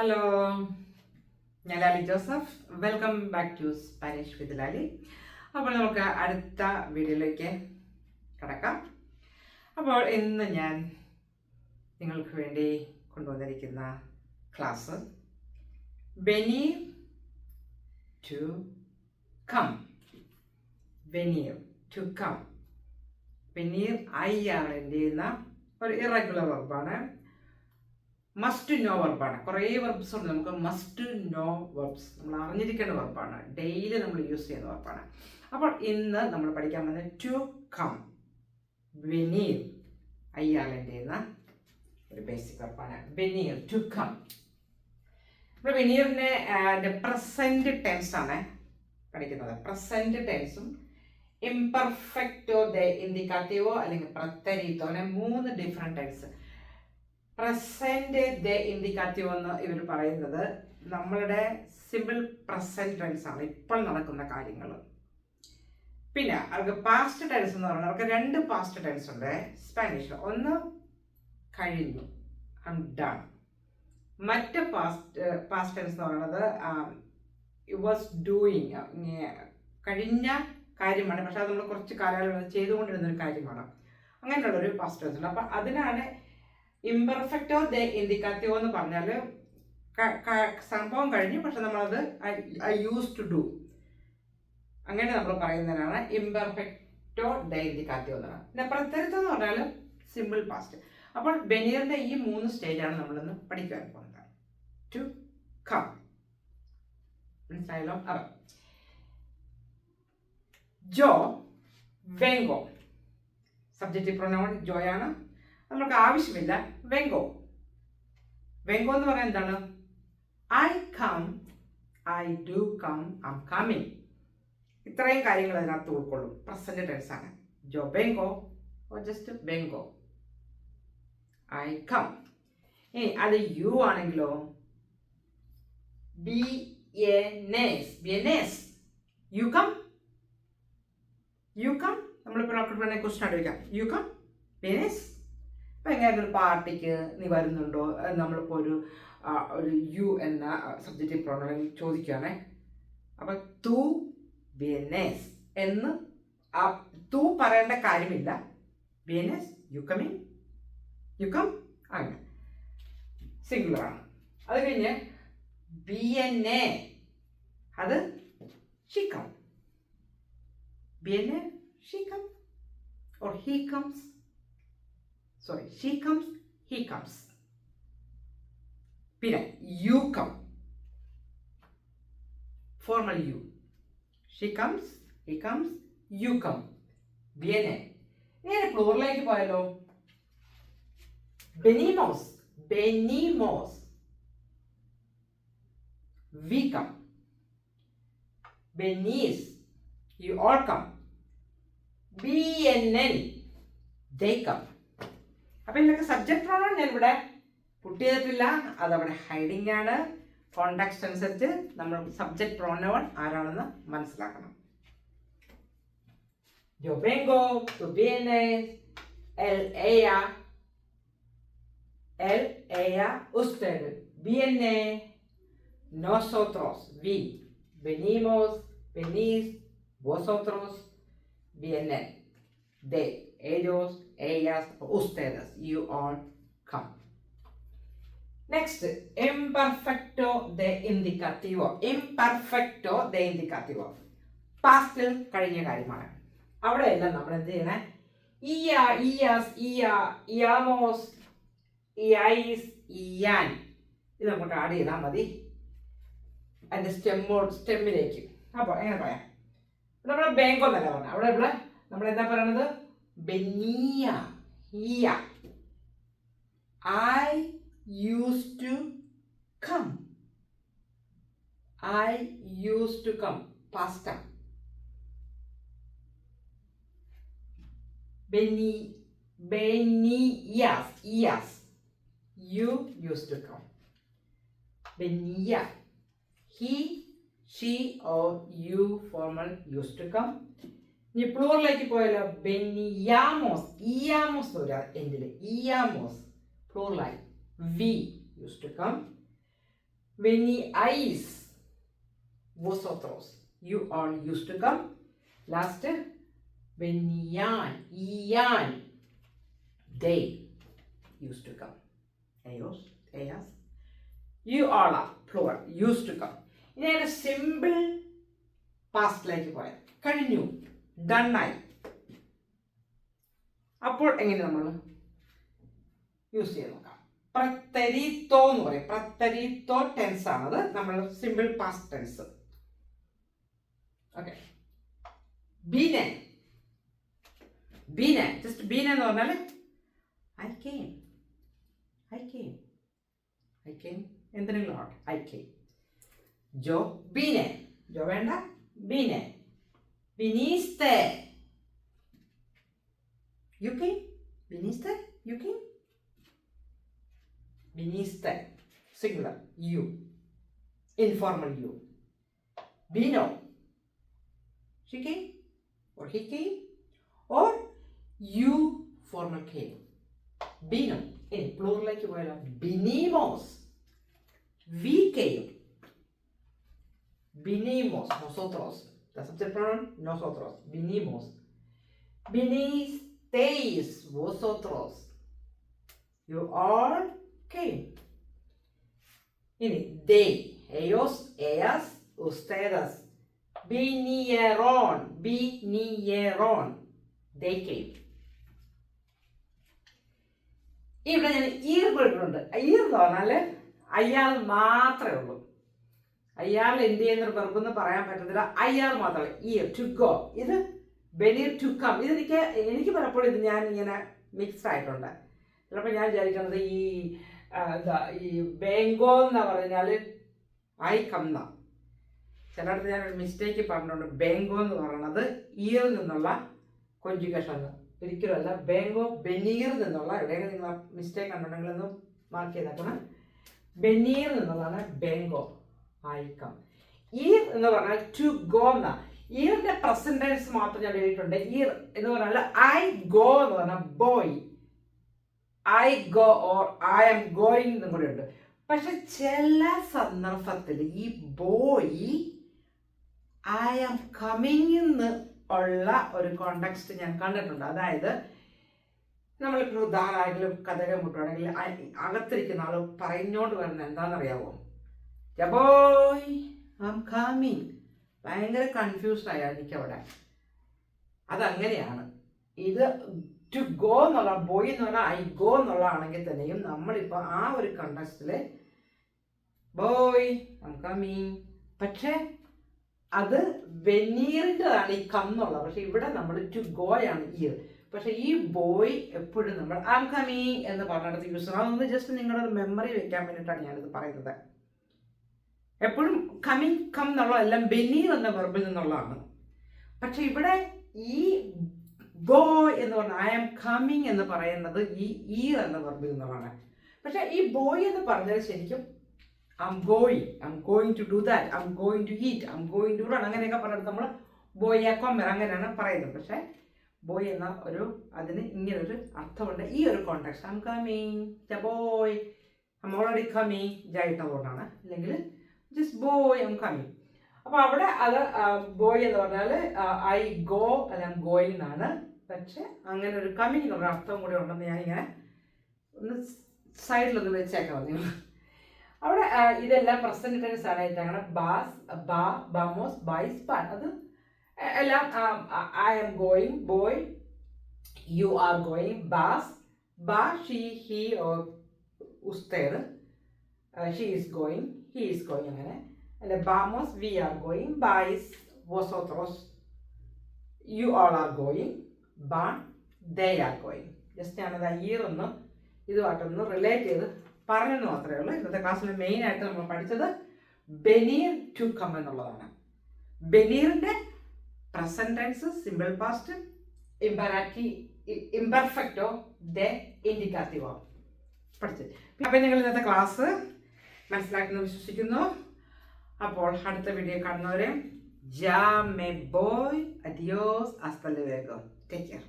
Hello ഞാൻ Lali Joseph. Welcome back to Spanish with Lali അപ്പോൾ നമുക്ക് അടുത്ത വീഡിയോയിലേക്ക് കടക്കാം. അപ്പോൾ ഇന്ന് ഞാൻ നിങ്ങൾക്ക് വേണ്ടി കൊണ്ടുവന്നിരിക്കുന്ന ക്ലാസ് ബെനി ടു കം വെനീർ ടു കം വെനീർ ഐ ആണ് എന്റെ ചെയ്യുന്ന? ഒരു ഇറഗുലർ വെർബാണ് മസ്റ്റ് നോ വെർബാണ് കുറേ വെർബ്സ് ഉണ്ട്. നമുക്ക് മസ്റ്റ് നോ വെർബ്സ് നമ്മൾ അറിഞ്ഞിരിക്കേണ്ട വെർബാണ് ഡെയിലി നമ്മൾ യൂസ് ചെയ്യുന്ന വെർബാണ് അപ്പോൾ ഇന്ന് നമ്മൾ പഠിക്കാൻ പോകുന്നത് ടു കം വെനീർ അയ്യാളന്റെ ചെയ്യുന്ന ഒരു ബേസിക് വെർബാണ് വെനീർ ടു കം നമ്മൾ വെനീറിന്റെ പ്രസന്റ് ടെൻസ് ആണ് പഠിക്കുന്നത്. പ്രസന്റ് ടെൻസും ഇംപെർഫെക്റ്റോ ദ ഇൻഡിക്കാറ്റീവോ അല്ലെങ്കിൽ പ്രത്തരീത്തോ അങ്ങനെ മൂന്ന് ഡിഫറെന്റ് ടെൻസ് പ്രസന്റ് ദ ഇൻഡിക്കാറ്റീവ് എന്ന് ഇവർ പറയുന്നത്. നമ്മളുടെ സിമ്പിൾ പ്രസന്റ് ടെൻസ് ആണ് ഇപ്പോൾ നടക്കുന്ന കാര്യങ്ങൾ. പിന്നെ അവർക്ക് പാസ്റ്റ് ടെൻസ് എന്ന് പറയുന്നത് അവർക്ക് രണ്ട് പാസ്റ്റ് ടെൻസ് ഉണ്ട്. സ്പാനിഷ് ഒന്ന് കഴിഞ്ഞു. ഡൺ മറ്റ് പാസ്റ്റ് പാസ്റ്റ് ടെൻസ് എന്ന് പറയുന്നത് വാസ് ഡൂയിങ് കഴിഞ്ഞ കാര്യമാണ്. പക്ഷെ അത് നമ്മൾ കുറച്ച് കാലയളവ് ചെയ്തുകൊണ്ടിരുന്ന ഒരു കാര്യമാണ്. അങ്ങനെയുള്ള ഒരു പാസ്റ്റ് ടെൻസ് ഉണ്ട്. അപ്പം അതിനാണ് ഇംപെർഫെക്റ്റോ ദ ഇൻഡിക്കാറ്റീവോ എന്ന് പറഞ്ഞാൽ സംഭവം കഴിഞ്ഞു പക്ഷെ നമ്മളത് ഐ യൂസ് ടു ഡു അങ്ങനെ നമ്മൾ പറയുന്നതിനാണ് ഇംപെർഫെക്റ്റോ ഡേ ഇൻഡിക്കാറ്റീവോ എന്ന് പറയുന്നത്. പിന്നെ പ്രത്യർത്ഥം എന്ന് പറഞ്ഞാൽ സിമ്പിൾ പാസ്റ്റ് അപ്പോൾ ബനീറിന്റെ ഈ മൂന്ന് സ്റ്റേജാണ് നമ്മളിന്ന് പഠിക്കാൻ പോകുന്നത്. ടു കം മനസ്സിലായല്ലോ? അപ്പം ജോ വെങ്കോ. സബ്ജക്റ്റ് പ്രൊനൗൺ ജോയാണ് നമുക്ക് ആവശ്യമില്ല. വെങ്കോ വെങ്കോ എന്ന് പറയാൻ എന്താണ്? I come I do come I'm coming ഇത്രയും കാര്യങ്ങൾ അതിനകത്ത് ഉൾക്കൊള്ളും. പ്രസന്റ് ടെൻസ് ആണ്. ജോ ബെങ്കോ ഓ ജസ്റ്റ് ബെങ്കോ ഐ കം ഇനി അത് യു ആണെങ്കിലോ? ബി എസ് ബി എ യു കം യു കം നമ്മളിപ്പോൾ ഡോക്ടർ പറഞ്ഞ ക്വസ്റ്റൻ ആയിട്ട് യു കം ബിനേസ് ഇപ്പം എങ്ങനെ ഒരു പാർട്ടിക്ക് നീ വരുന്നുണ്ടോ? നമ്മളിപ്പോൾ ഒരു ഒരു യു എന്ന സബ്ജക്റ്റ് പ്രോണൽ ചോദിക്കുകയാണേ അപ്പൊ തു ബിയനേസ് എന്ന് ആ തു പറയേണ്ട കാര്യമില്ല. ബിയനേസ് യു കമി യു കം അങ്ങനെ. സിംഗുലറാണ് അത് കഴിഞ്ഞ് ബി എൻ എ അത് ഷിക്കം ബി എൻ A she come or he comes. Sorry, she comes, he comes. പിന്നെ you come formal you she comes he comes you come വിയനെ നേരെ ഫ്ലോറിലേക്ക് പോയാലോ ബെനിമോസ് ബെനിമോസ് വി കം ബെനീസ് you all come. BNN, they come. അപ്പം ഇതിലൊക്കെ സബ്ജക്ട് പ്രോണോൺ ഞാൻ ഇവിടെ പുട്ട് ചെയ്തിട്ടില്ല. അതവിടെ ഹൈഡിങ് ആണ്. കോണ്ടാക്ട് അനുസരിച്ച് നമ്മൾ സബ്ജക്ട് പ്രോണോൺ ആരാണെന്ന് മനസ്സിലാക്കണം. Yo vengo, tú vienes, él, ella, él, ella, usted, viene, nosotros, vi, venimos, venís, vosotros, vienen, de, ellos, ellas, ustedes, you all come. Next, imperfecto de indicativo. Imperfecto de indicativo. പാസ്റ്റിൽ കഴിഞ്ഞ കാര്യമാണ് അവിടെയെല്ലാം നമ്മൾ എന്ത് ചെയ്യണേ ഇയ Iyas ഇയ ഇയാമോസ് ഇയൈസ് Ian ഇത് നമുക്ക് add ചെയ്താൽ മതി അതിന്റെ സ്റ്റെമ്മോ സ്റ്റെമ്മിലേക്ക് അപ്പോൾ എങ്ങനെ പറയാം നമ്മുടെ ബാങ്കോ എന്നല്ല പറഞ്ഞത് അവിടെ ഇവിടെ നമ്മൾ എന്താ പറയണത് venía, ia. I used to come. I used to come. Past Beni, Beni, yes, yes. You used to come. Benia, He, she or you formal used to come. പ്ലൂറിലേക്ക് പോയാലോ? ബെന്നിയാമോസ് ഇയാമോസ് വരാ എന്തിൽ? ഇയാമോസ്. പ്ലൂറിലായി. We used to come. വെനി ഐസ് വോസോത്രോസ്. You all used to come. Last വെന്നിയാൻ Ian. They used to come. എയോസ് എയാസ്. You all ആ floor use to come. ഇനി അതിന് സിമ്പിൾ പാസ്റ്റിലേക്ക് പോയത് കഴിഞ്ഞു. ഡണ്ണായി അപ്പോൾ എങ്ങനെ നമ്മൾ യൂസ് ചെയ്ത് നോക്കാം. പ്രത്തരീത്തോ എന്ന് പറയും. പ്രത്തരീത്തോ ടെൻസ് ആണത് നമ്മൾ സിമ്പിൾ പാസ്റ്റ് ടെൻസ് ഓക്കെ ബീനെ ബീനെ ജസ്റ്റ് ബീന എന്ന് പറഞ്ഞാൽ I came I came I came എന്തിനെങ്കിലും ആവട്ടെ. ഐ കെയിം ജോ ബീനെ ജോ വേണ്ട. ബീനെ ബിനീസ്തേ യു കെയിം ബിനീസ്തേ യു കെയിം ബിനീസ്തേ സിംഗുലർ യു ഇൻഫോർമൽ യു ബീനോ she came or he came? Or you formal came bino ഇനി പ്ലൂറിലേക്ക് പോയാലോ ബിനീമോസ് വി കെയും ബിനീമോസ് nosotros. the subject pronoun nosotros vinimos vinisteis vosotros you all came ഇനി they ellos ellas ustedes vinieron vinieron they came ഇവിടെ ഞാൻ ഈർ പോയിട്ടുണ്ട് ഈർ എന്ന് പറഞ്ഞാൽ അയാൾ മാത്രമേ ഉള്ളൂ അയാൾ എന്ത് ചെയ്യുന്ന? വെറുപ്പെന്ന് പറയാൻ പറ്റത്തില്ല. അയാൾ മാത്രമല്ല ഇയർ ടു ഗോ ഇത് ബെനീർ ടു കം ഇതെനിക്ക് എനിക്ക് പലപ്പോഴും ഇത് ഞാൻ ഇങ്ങനെ മിക്സ്ഡ് ആയിട്ടുണ്ട്. ചിലപ്പോൾ ഞാൻ വിചാരിക്കുന്നത് ഈ എന്താ ഈ ബാങ്കോ എന്ന് പറഞ്ഞാൽ ഐ കം എന്നാ ചിലയിടത്ത് ഞാൻ ഒരു മിസ്റ്റേക്ക് പറഞ്ഞിട്ടുണ്ട്. ബാങ്കോ എന്ന് പറയുന്നത് ഇയർ നിന്നുള്ള കൊഞ്ചുകേഷൻ ഒരിക്കലും ഒരിക്കലുമല്ല ബാങ്കോ ബെനീർ നിന്നുള്ള എവിടെയെങ്കിലും നിങ്ങൾ മിസ്റ്റേക്ക് കണ്ടിട്ടുണ്ടെങ്കിൽ ഒന്ന് മാർക്ക് ചെയ്തേക്കണം. ബെനീർ നിന്നുള്ളതാണ് ബെങ്കോ ആയിക്കം ഈർ എന്ന് പറഞ്ഞാൽ ടു ഗോ എന്ന ഈറിന്റെ പ്രസന്റൻസ് മാത്രം ഞാൻ എഴുതിയിട്ടുണ്ട്. ഈർ എന്ന് പറഞ്ഞാൽ ഐ ഗോ എന്ന് പറഞ്ഞാൽ boy I go or I am going എന്നും കൂടെ ഉണ്ട്. പക്ഷെ ചില സന്ദർഭത്തിൽ ഈ ബോയ് ഐ ആം കമ്മിങ് എന്ന് ഉള്ള ഒരു കോണ്ടക്സ്റ്റ് ഞാൻ കണ്ടിട്ടുണ്ട്. അതായത് നമ്മളിപ്പോൾ ഉദാഹരണമാണെങ്കിലും കഥകൾ മുട്ടുകയാണെങ്കിൽ അകത്തിരിക്കുന്ന ആൾ പറഞ്ഞോണ്ട് വരുന്നത് എന്താണെന്നറിയാവോ? ബോയ് ഐ ആം കമ്മിങ് ഭയങ്കര കൺഫ്യൂസ്ഡ് ആയിരിക്കും എനിക്കവിടെ. അതങ്ങനെയാണ്. ഇത് ടു ഗോ എന്നുള്ള ബോയ് എന്ന് പറഞ്ഞാൽ ഐ ഗോ എന്നുള്ളതാണെങ്കിൽ തന്നെയും നമ്മളിപ്പോൾ ആ ഒരു കണ്ടക്സ്റ്റിൽ ബോയ് ഐ കമ്മിങ് പക്ഷേ അത് വെനീറിന്റെതാണ് ഈ കന്നുള്ളത് പക്ഷെ ഇവിടെ നമ്മൾ ടു ഗോയാണ് ഈ പക്ഷെ ഈ ബോയ് എപ്പോഴും നമ്മൾ ആം കമ്മിങ് എന്ന് പറഞ്ഞിടത്ത് യൂസ് ചെയ്യണം. അതൊന്ന് ജസ്റ്റ് നിങ്ങളുടെ മെമ്മറി വെക്കാൻ വേണ്ടിയിട്ടാണ് ഞാനിത് പറയുന്നത്. എപ്പോഴും കമ്മിങ് കം എന്നുള്ള എല്ലാം ബെനീർ എന്ന വെർബിൽ നിന്നുള്ളതാണ്. പക്ഷെ ഇവിടെ ഈ ഗോ എന്ന് പറഞ്ഞ ഐ ആം കമ്മിങ് എന്ന് പറയുന്നത് ഈ ഈ എന്ന വെർബിൽ നിന്നുള്ളതാണ്. പക്ഷെ ഈ ബോയ് എന്ന് പറഞ്ഞത് ശരിക്കും I am going I am going to do that I am going to eat I am going to run അങ്ങനെയൊക്കെ പറഞ്ഞിട്ട് നമ്മൾ ബോയ് കൊമ്മർ അങ്ങനെയാണ് പറയുന്നത്. പക്ഷെ ബോയ് എന്ന ഒരു അതിന് ഇങ്ങനൊരു അർത്ഥമുണ്ട്. ഈ ഒരു കോണ്ടാക്ട് ഐ എം കമ്മിങ് ബോയ് ഐ എം ഓൾറെഡി കമ്മിങ് ജായിട്ടതുകൊണ്ടാണ് അല്ലെങ്കിൽ ജസ്റ്റ് ബോയ് എം കമ്മിങ് അപ്പോൾ അവിടെ അത് ബോയ് എന്ന് പറഞ്ഞാൽ ഐ ഗോ അല്ല ഗോയിൽ നിന്നാണ് പക്ഷെ അങ്ങനെ ഒരു കമ്മിങ് എന്നുള്ള അർത്ഥം കൂടി ഉണ്ടെന്ന് ഞാൻ ഞാനിങ്ങനെ ഒന്ന് സൈഡിലൊന്ന് വെച്ചേക്കാം നിങ്ങൾ അവിടെ ഇതെല്ലാം പ്രസന്റ് ടെൻസ് ആണ് അങ്ങനെ ബാസ് ബാ ബാമോസ് ബൈസ് ബാൻ അത് എല്ലാം ഐ എം ഗോയിങ് ബോയ് യു ആർ ഗോയിങ് ബാസ് ബാ she he or ഉസ്തേർ she is going he is going അങ്ങനെ അല്ലെ ബാമോസ് വി ആർ ഗോയിങ് ബൈസ് വോസോത്രോസ് യു ആൾ ആർ ഗോയിങ് ബാൺ ദേ ആർ ഗോയിങ് ജസ്റ്റ് ഞാനത് ഇയർ ഒന്ന് ഇതുമായിട്ടൊന്ന് റിലേറ്റ് ചെയ്ത് പറഞ്ഞെന്ന് മാത്രമേ ഉള്ളൂ. ഇന്നത്തെ ക്ലാസ്സിൽ മെയിൻ ആയിട്ട് നമ്മൾ പഠിച്ചത് ബെനീർ ടു കം എന്നുള്ളതാണ്. ബെനീറിന്റെ പ്രസന്റ് ടെൻസ് സിമ്പിൾ പാസ്റ്റ് ഇമ്പറാറ്റി ഇംപെർഫെക്റ്റോ ദ ഇൻഡിക്കാറ്റീവോ പഠിച്ചത്. അപ്പം നിങ്ങൾ ഇന്നത്തെ ക്ലാസ് മനസ്സിലാക്കുന്നു വിശ്വസിക്കുന്നു. അപ്പോൾ അടുത്ത വീഡിയോ കാണുന്നവരെ. ജാ മെ ബോയ്. അഡിയോസ്. ഹasta luego ടേക്ക് കെയർ